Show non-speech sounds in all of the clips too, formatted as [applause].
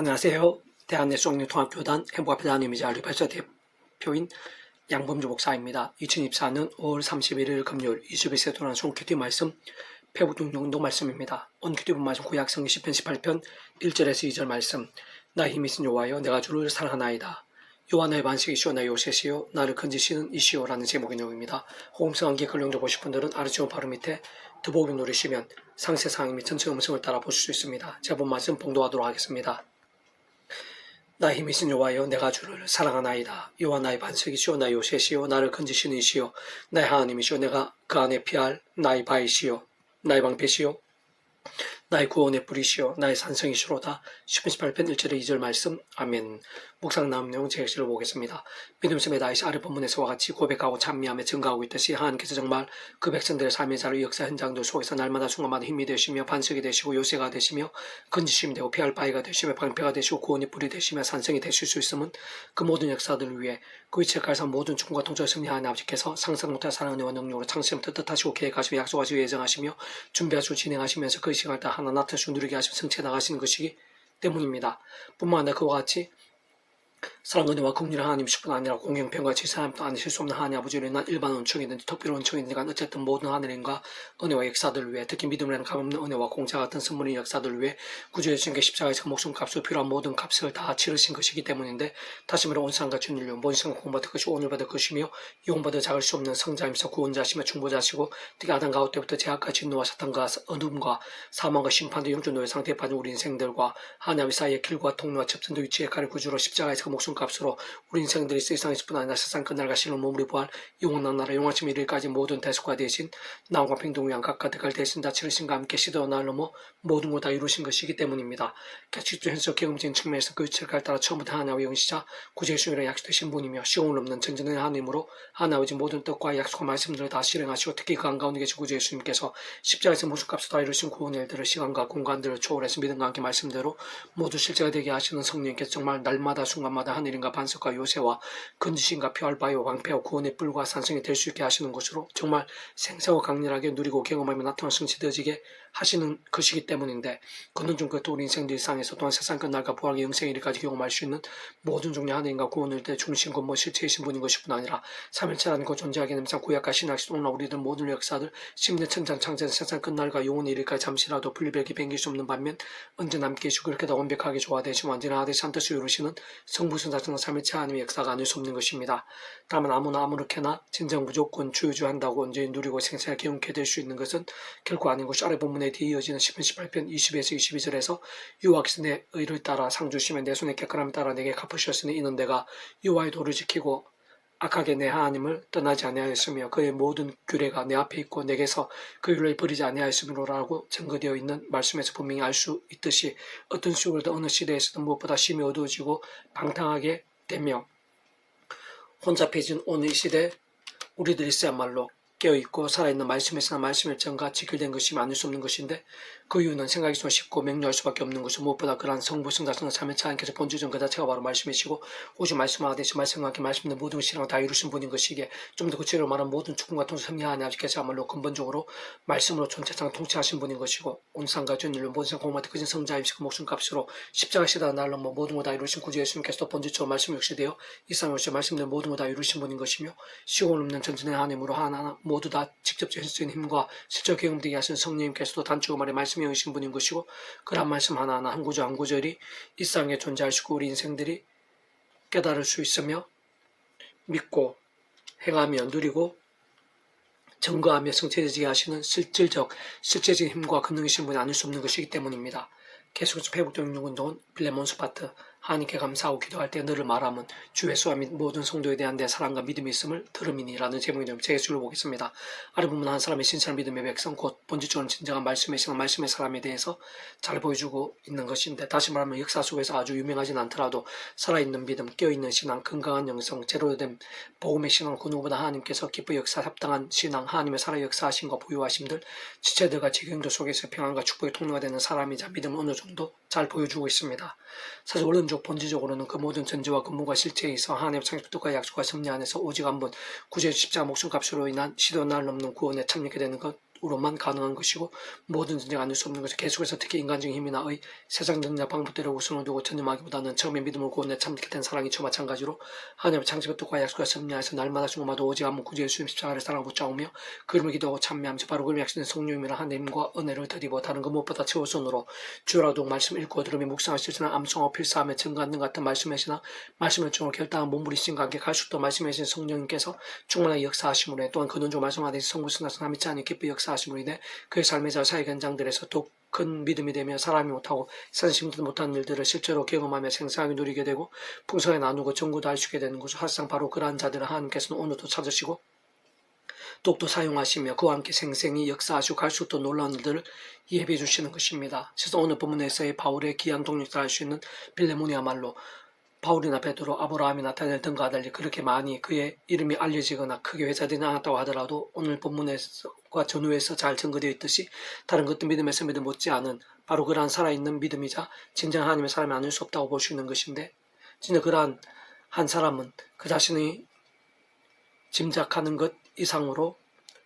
안녕하세요. 대한예수학령통합교단 행복합회 단임이자 리발사 대표인 양범주 목사입니다. 2024년 5월 31일 금요일 21세 동안 송큐티 말씀 폐부동용도 말씀입니다. 온 큐티브 말씀 구약성 20편 18편 1절에서 2절 말씀 나 힘이 있은 여호와여 내가 주를 사랑하나이다. 요한 나의 반석이시오 나의 요새시오 나를 건지시는 이시오라는 제목의 내용입니다. 호음성 한개 글용도 보실 분들은 아르지오 바로 밑에 드보기 누르시면 상세 상황 및 전체 음성을 따라 보실 수 있습니다. 제가 본 말씀 봉도하도록 하겠습니다. 나 힘이 있은 여호와여 내가 주를 사랑하나이다. 여호와 나의 반석이시오. 나의 요새시오. 나를 건지시는 이시오. 나의 하나님이시오. 내가 그 안에 피할 나의 바이시오. 나의 방패시오 나의 구원의 뿌리시오. 나의 산성이시로다. 10편 18편 1절의 2절 말씀. 아멘. 묵상 나온 내용 제시를 보겠습니다. 믿음심의 다이시 아래 본문에서와 같이 고백하고 찬미하며 증가하고 있듯이 하나님께서 정말 그 백성들의 삶의 자를 역사 현장들 속에서 날마다 순간마다 힘이 되시며 반석이 되시고 요새가 되시며 건지심이 되고 피할 바위가 되시며 방패가 되시고 구원의 뿌리 되시며 산성이 되실 수 있음은 그 모든 역사들을 위해 그 위치에 갈선 모든 충과 통조를 승리하는 아버지께서 상상 못할 사랑의 능력으로 창시부터 뜻하시고 계획하시고 약속하시고 예정하시며 준비하시고 진행하시면서 그 시간을 다 하나 나타내시고 누리게 하시며 성취해 나가시는 것이기 때문입니다. 뿐만 아니라 그와 같이 사랑과 은혜와 긍휼의 하나님뿐 아니라 공영평과 지사함도 아니실 수 없는 하나님 아버지를 난 일반 원청이든지 특별 원청이든지 간 어쨌든 모든 하늘인과 은혜와 역사들을 위해 특히 믿음이라는 값없는 은혜와 공자 같은 선물의 역사들을 위해 구주의 주님께 십자가에서 목숨 값으로 필요한 모든 값을 다 치르신 것이기 때문인데 다시 말해 온 사람과 주님을 본성 공받을 것이 오늘 받을 것이며 이혼받아 작을 수 없는 성자이면서 구원자시며 충보자시고 특히 아담 가우 때부터 제약과 진노와 사탄과 어둠과 사망과 심판도 영주 노예 상태에 빠진 우리 인생들과 하나님 사이의 길과 통로와 접선도 위치에 가는 구주로 십자가에서 목숨 값으로 우리 인생들이 세상에서 뿐 아니라 세상 끝날 가시는 몸으로 부활 영원한 나라 영원하심 이르까지 모든 대속과 대신 나와 위한 각각 대갈 대신 다 치르신과 함께 시도와 날 넘어 모든 것다 이루신 것이기 때문입니다. 가치주 현석 경험적인 측면에서 그 위치를 따라 처음부터 하나와 영시자 구제수이라 약속되신 분이며 시온을 없는 전전의 하나님으로 하나오지 모든 뜻과 약속과 말씀들을 다 실행하시고 특히 그 한가운데 계신 구주 예수님께서 십자가에서 모습값을 다 이루신 구원의 일들을 시간과 공간들을 초월해서 믿음과 함께 말씀대로 모두 실제가 되게 하시는 성령께서 정말 날마다 순간마다 하늘인가 반석과 요새와 건지신과 피할바위와 왕패와 구원의 뿔과 산성이 될 수 있게 하시는 것으로 정말 생생하고 강렬하게 누리고 경험하며 나타나 성취되어지게 하시는 것이기 때문인데 그는 좀 그것도 우리 인생들 일상에서 또한 세상 끝날과 부활의 영생 이르까지 경험할 수 있는 모든 종류의 하나님과 구원을 때 중심 근본 실체이신 분인 것이뿐 아니라 삼일체라는 그 존재하게 냄새 구약과 신학시 오나 우리들 모든 역사들 심내 천장 창제 세상 끝날과 영원의 이르까지 잠시라도 분리되게 뱅길 수 없는 반면 언제 남게 계시고 그렇게 더 완벽하게 조화되시고 완전한 하되 산뜻을 이루시는 성부순 자체는 삼일체 하나님의 역사가 아닐 수 없는 것입니다. 다만 아무나 아무렇게나 진정 무조건 주유주한다고 언제 누리고 생생하게 경험케 될 수 있는 것은 결코 아닌 것이 아래 본문 에 뒤에 이어지는 10편 18편 20에서 22절에서 유아께서 내 의를 따라 상 주시면 내 손에 깨끗함을 따라 내게 갚으셨으니 이는 내가 유아의 도를 지키고 악하게 내 하나님을 떠나지 아니하였으며 그의 모든 규례가 내 앞에 있고 내게서 그 율을 버리지 아니하였으므로라고 증거되어 있는 말씀에서 분명히 알 수 있듯이 어떤 시골도 어느 시대에서도 무엇보다 심히 어두워지고 방탕하게 되며 혼잡해진 오늘 시대 우리들이 쓰야말로 깨어있고 살아있는 말씀에서나 말씀의 정과 지킬된 것이 많을 수 없는 것인데 그 이유는 생각이 좀 쉽고 맹렬할 수밖에 없는 것이 무엇보다 그러한 성부 성자성을 삶의 차원께서 본주전 그 자체가 바로 말씀이시고 오직 말씀하듯이 말씀과 함께 말씀의 모든 신앙을 다 이루신 분인 것이기에 좀 더 구체적으로 말하면 모든 축구과 통수 승리하는 아버지께서야말로 근본적으로 말씀으로 전체상 통치하신 분인 것이고 온상과 전율로 모든 상 공마트 그진 성자임시고 목숨값으로 십자가 시다 날로 뭐 모든 것다 이루신 구주 예수님께서 본주처럼 말씀 역시 되어 이 상을 말씀의 모든 것다 이루신 분인 것이며 시온 없는 전진의 하나님으로 하나하나 모두 다 직접 전수인 힘과 실적 경험되게 하신 성령님께서도 단축 말에 말씀 이 오신 분인 것이고 그런 말씀 하나하나 한 구절 한 구절이 이 땅에 존재하시고 우리 인생들이 깨달을 수 있으며 믿고 행하며 누리고 증거하며 성체되게 하시는 실질적 실제적인 힘과 권능이신 분이 아닐 수 없는 것이기 때문입니다. 계속해서 회복적 능력운동은 빌레몬스 파트 하나님께 감사하고 기도할 때 너를 말함은 주 예수와 및 모든 성도에 대한 내 사랑과 믿음이 있음을 들음이니라는 제목이 되면 제 예수를 보겠습니다. 보면 한 사람의 신실한 믿음의 백성 곧 본질적으로 진정한 말씀의 시간 말씀의 사람에 대해서 잘 보여주고 있는 것인데 다시 말하면 역사 속에서 아주 유명하진 않더라도 살아있는 믿음, 깨어있는 신앙, 건강한 영성, 제로된 복음의 신앙 그 누구보다 하나님께서 기뻐 역사 합당한 신앙, 하나님의 살아 역사하심과 부유하심들 지체들과 지경도 속에서 평안과 축복의 통로가 되는 사람이자 믿음을 어느 정도 잘 보여주고 있습니다. 사실 원론적 본질적으로는 그 모든 전제와 근무가 실체에 있어 하나님의 창조부터가 약속과 섭리 안에서 오직 한번 구제 십자 목숨값으로 인한 시도 날 넘는 구원에 참여하게 되는 것것 으로만 가능한 것이고 모든 전쟁 아닐 수 없는 것이 계속해서 특히 인간적인 힘이나 의 세상 능력 방법대로 우선을 두고 전념하기보다는 처음에 믿음을 구원에 참게 된 사랑이 저 마찬가지로 하나님의 창조의 뜻과 약속과 섭리하여서 날마다 죽음마다 오직 한 번 구주 예수님 십자가를 사랑하고 붙잡으며 그름을 기도하고 참여하면서 바로 그름의 약속된 성령님이나 하나님과 은혜를 드리고 다른 것 무엇보다 최우선으로 주라도 말씀 읽고 들으며 묵상하시지나 암송하고 필사하며 증거하는 같은 말씀이시나 말씀을 종으로 결단한 몸부리신과 함께 갈 수도 말씀하신 성령님께서 충만하게 역사하심으로 해 또한 그는 좀 말씀하듯이 성부스나서 남있지 않은 기쁘게 역사 인해 그의 자 사회 현장들에서 또큰 믿음이 되며 사람이 못하고 산심도 못하는 일들을 실제로 경험하며 생생하게 누리게 되고 풍성하게 나누고 전구도 할수 있게 되는 것을 사실상 바로 그러한 자들을 하나님께서는 오늘도 찾으시고 똑도 사용하시며 그와 함께 생생히 역사하시고 갈수 없던 놀라운 일들을 예비해 주시는 것입니다. 그래서 오늘 본문에서의 바울의 귀한 동력들 알수 있는 빌레몬이야말로 바울이나 베드로, 아브라함이나 다니엘 등과 달리 그렇게 많이 그의 이름이 알려지거나 크게 회자되지 않았다고 하더라도 오늘 본문과 전후에서 잘 증거되어 있듯이 다른 것도 믿음에서 믿음 못지않은 바로 그러한 살아있는 믿음이자 진정 하나님의 사람이 아닐 수 없다고 볼 수 있는 것인데 진짜 그러한 한 사람은 그 자신의 짐작하는 것 이상으로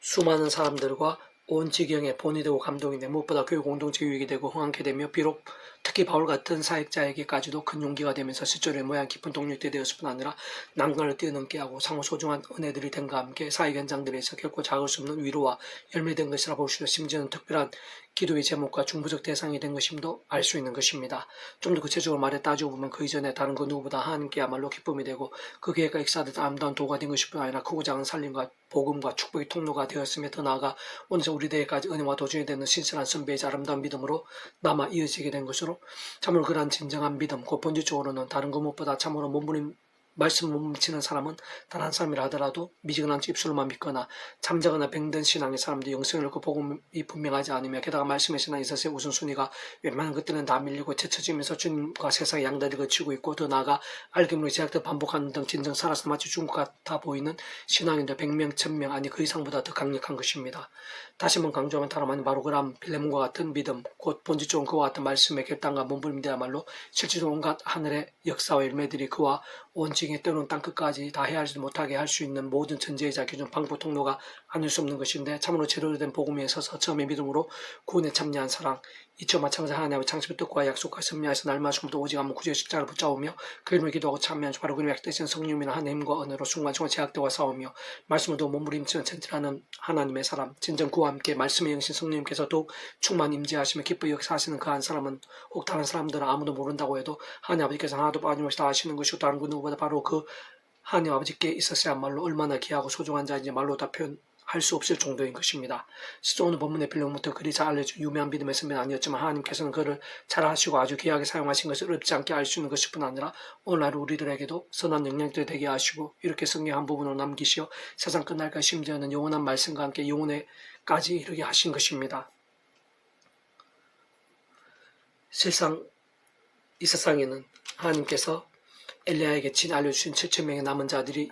수많은 사람들과 온 지경에 본이 되고 감동이 되고 무엇보다 교회 공동체 유익이 되고 흥하게 되며 비록 특히 바울 같은 사역자에게까지도 큰 용기가 되면서 실제로 모양 깊은 동력이 되었을 뿐 아니라 난관을 뛰어넘게 하고 상호 소중한 은혜들이 된과 함께 사역 현장들에서 결코 작을 수 없는 위로와 열매된 것이라 볼 수 있고 심지어는 특별한 기도의 제목과 중부적 대상이 된 것임도 알 수 있는 것입니다. 좀 더 구체적으로 말해 따지고 보면 그 이전에 다른 그 누구보다 하나님께야말로 기쁨이 되고 그 계획과 역사된 아름다운 도가 된 것일 뿐 아니라 크고 작은 살림과 복음과 축복의 통로가 되었으며 더 나아가 오늘 우리 대에까지 은혜와 도중이 되는 신실한 선배의 아름다운 믿음으로 남아 이어지게 된 것으로 참으로 그러한 진정한 믿음 곧 본질적으로는 다른 것 무엇보다 참으로 몸부림 말씀 못 미치는 사람은 단 한 사람이라 하더라도 미지근한 입술로만 믿거나 잠자거나 병든 신앙의 사람들이 영성을 잃고 복음이 분명하지 않으며 게다가 말씀의 신앙에 있어서의 우선순위가 웬만한 것들은 다 밀리고 채쳐지면서 주님과 세상의 양다리 거치고 있고 더 나아가 알기모르게 제약들 반복하는 등 진정 살아서 마치 것 같아 보이는 신앙인들 100명, 1000명 아니 그 이상보다 더 강력한 것입니다. 다시 한번 강조하면 다름 아닌 바로 그람 빌레몬과 같은 믿음 곧 본질적인 그와 같은 말씀의 결단과 몸부림되야말로 실제로 온갖 하늘의 역사와 열매들이 그와 온 지경의 때로는 땅끝까지 다 헤아리지 못하게 할 수 있는 모든 전제이자 기준 방법 통로가 아닐 수 없는 것인데 참으로 제대로 된 복음에 있어서 처음의 믿음으로 구원에 참여한 사랑. 이처 마찬가지 하나님의 창조의 뜻과 약속과 선미하여서 날마다 죽음도 오직 한번 구주의 십자가를 붙잡으며 그 이름을 기도하고 참여한 바로 그림의 약대신 성령이나 하나님과 은혜로 순간순간 제약대와 싸우며 말씀을 도 몸부림치는 천지라는 하나님의 사람 진정 그와 함께 말씀의 영신 성령님께서 더욱 충만 임재하시며 기쁘게 역사하시는 그 한 사람은 혹 다른 사람들은 아무도 모른다고 해도 하나님 아버지께서 하나도 빠짐없이 다 아시는 것이고 다른 그 누구보다 바로 그 하나님 아버지께 있었어야말로 얼마나 귀하고 소중한 자인지 말로 다 표현 할 수 없을 정도인 것입니다. 실제 오늘 본문의 빌름부터 그리 잘 알려진 유명한 믿음의 선배는 아니었지만 하나님께서는 그를 잘 하시고 아주 귀하게 사용하신 것을 어렵지 않게 알 수 있는 것일 뿐 아니라 오늘날 우리들에게도 선한 영향들이 되게 하시고 이렇게 성경 한 부분으로 남기시어 세상 끝날까 심지어는 영원한 말씀과 함께 영혼에까지 이르게 하신 것입니다. 실상 이 세상에는 하나님께서 엘리야에게 친 알려주신 7천 명의 남은 자들이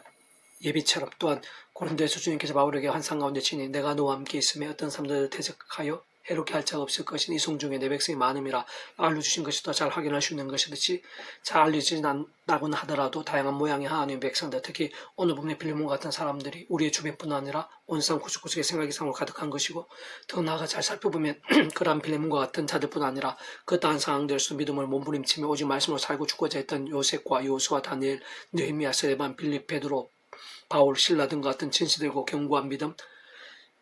예비처럼 또한 고린도에서 주님께서 바울에게 환상 가운데 치니 내가 너와 함께 있음에 어떤 사람들을 대적하여 해롭게 할 자가 없을 것인 이송 중에 내 백성이 많음이라 알려주신 것이 더 잘 확인할 수 있는 것이듯이 잘 알려지지 않다고는 하더라도 다양한 모양의 하나님의 백성들 특히 오늘 본문의 빌리몬 같은 사람들이 우리의 주변뿐 아니라 온 세상 구석구석에 생각 이 상으로 가득한 것이고 더 나아가 잘 살펴보면 [clears throat] 그러한 빌리몬과 같은 자들뿐 아니라 그 다른 상황들에서 믿음을 몸부림치며 오직 말씀으로 살고 죽고자 했던 요셉과 요수와 다니엘, 느헤미야, 세레반, 빌립, 베드로, 바울, 신라 등과 같은 진시들과 견고한 믿음,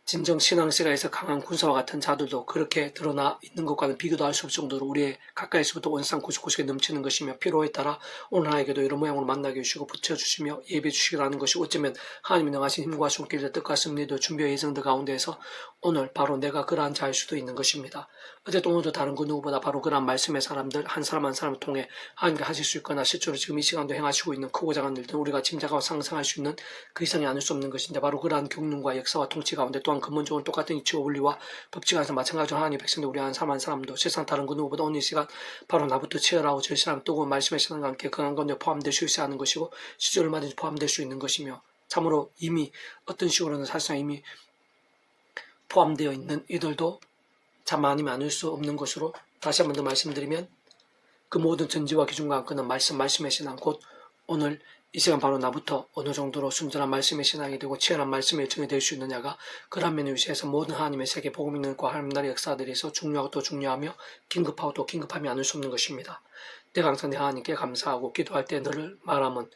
진정 신앙생활에서 강한 군사와 같은 자들도 그렇게 드러나 있는 것과는 비교도 할 수 없을 정도로 우리의 가까이서부터 원상 구석구석에 넘치는 것이며 필요에 따라 오늘 하에게도 이런 모양으로 만나게 해주시고 붙여주시며 예배해 주시기라는 것이 어쩌면 하나님이 능하신 힘과 손길과 뜻과 승리도 준비와 예정들 가운데에서 오늘 바로 내가 그러한 자일 수도 있는 것입니다. 어쨌든 오늘도 다른 그 누구보다 바로 그러한 말씀의 사람들 한 사람 한 사람을 통해 하나님께 하실 수 있거나 실제로 지금 이 시간도 행하시고 있는 크고 작은 일들 우리가 짐작하고 상상할 수 있는 그 이상이 아닐 수 없는 것인데 바로 그러한 경륜과 역사와 통치 가운데 또한 근본적으로 똑같은 이치 원리와 법칙 안에서 마찬가지로 하나님의 백성들 우리 한 사람 한 사람도 세상 다른 그 누구보다 오늘 이 시간 바로 나부터 치열하고 절실한 뜨거운 말씀의 시간과 함께 그한 건데 포함될 수 있어야 하는 것이고 실제 얼마든지 포함될 수 있는 것이며 참으로 이미 어떤 식으로는 사실상 이미 포함되어 있는 이들도 참 아니면 아닐 수 없는 것으로 다시 한 번 더 말씀드리면 그 모든 전지와 기준과 함께는 말씀 말씀의 신앙 곧 오늘 이 시간 바로 나부터 어느 정도로 순전한 말씀의 신앙이 되고 치열한 말씀의 증이 될 수 있느냐가 그런 면을 위시해서 모든 하나님의 세계 복음 있는 과 하나님 나라의 역사들에서 중요하고 또 중요하며 긴급하고 또 긴급함이 않을 수 없는 것입니다. 내가 항상 내 하나님께 감사하고 기도할 때 너를 말하면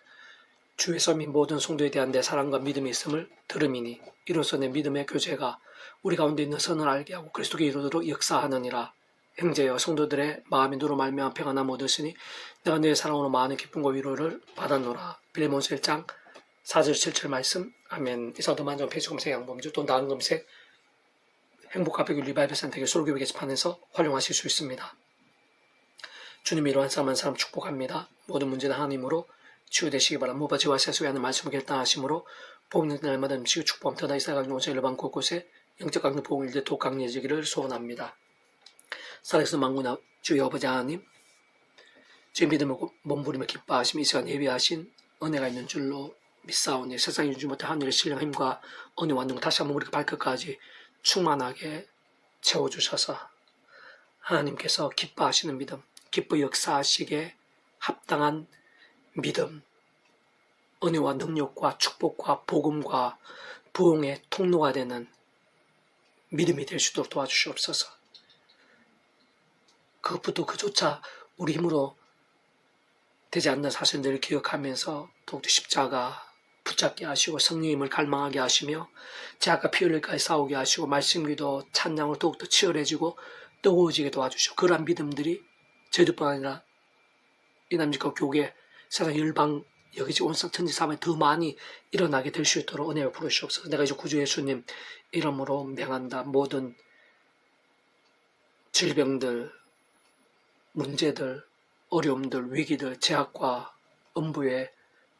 주의 섬인 모든 성도에 대한 내 사랑과 믿음이 있음을 들음이니 이로써 내 믿음의 교제가 우리 가운데 있는 선을 알게 하고 그리스도의 이루도록 역사하느니라 형제여 성도들의 마음이 누로 말미암아 평안 함 얻으시니 내가 내 사랑으로 많은 기쁨과 위로를 받았노라 빌레몬스 1장 4절 7절 말씀 아멘 이사도 만점 페이지 검색 양범주 또 나은 검색 행복가백일 리바이브 센터의 솔교회 게시판에서 활용하실 수 있습니다. 주님이 이러한 사람 한 사람 축복합니다. 모든 문제는 하나님으로 치유되시기 바랍니다. 무바 지와 세수에 하는 말씀을 결단하심으로 복는 날마다 음식을 축복함 터다 이사가는 오세 일반 곳곳에 영적 강력 복을 일대 독 강해지기를 소원합니다. 살아계신 만군아 주여 아버지 하나님 주의 믿음을 몸부림을 기뻐하시며 이 시간 예비하신 은혜가 있는 줄로 믿사오니 세상에 주지 못한 하늘의 신령 힘과 은혜와 능력 다시 한번 우리가 발끝까지 충만하게 채워주셔서 하나님께서 기뻐하시는 믿음 기뻐 역사하시기에 합당한 믿음 은혜와 능력과 축복과 복음과 부흥의 통로가 되는 믿음이 될 수 있도록 도와주시옵소서. 그것부터 그조차 우리 힘으로 되지 않는 사실들을 기억하면서 더욱더 십자가 붙잡게 하시고 성령님을 갈망하게 하시며 제아까 피 흘릴까지 싸우게 하시고 말씀기도 찬양을 더욱더 치열해지고 뜨거워지게 도와주시고 그러한 믿음들이 저희들뿐 아니라 이남직과 교계 세상 열방 여기지 온상 천지 사방에 더 많이 일어나게 될 수 있도록 은혜를 부르시옵소서. 내가 이제 구주 예수님 이름으로 명한다. 모든 질병들 문제들 어려움들 위기들 제약과 음부의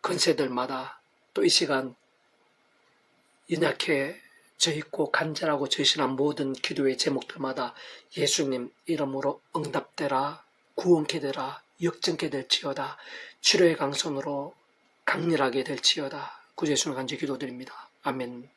근세들마다 또 이 시간 연약해져 있고 간절하고 절실한 모든 기도의 제목들마다 예수님 이름으로 응답되라 구원케 되라 역전케 될지어다 치료의 강선으로 강렬하게 될지어다 구제수는 간절히 기도드립니다. 아멘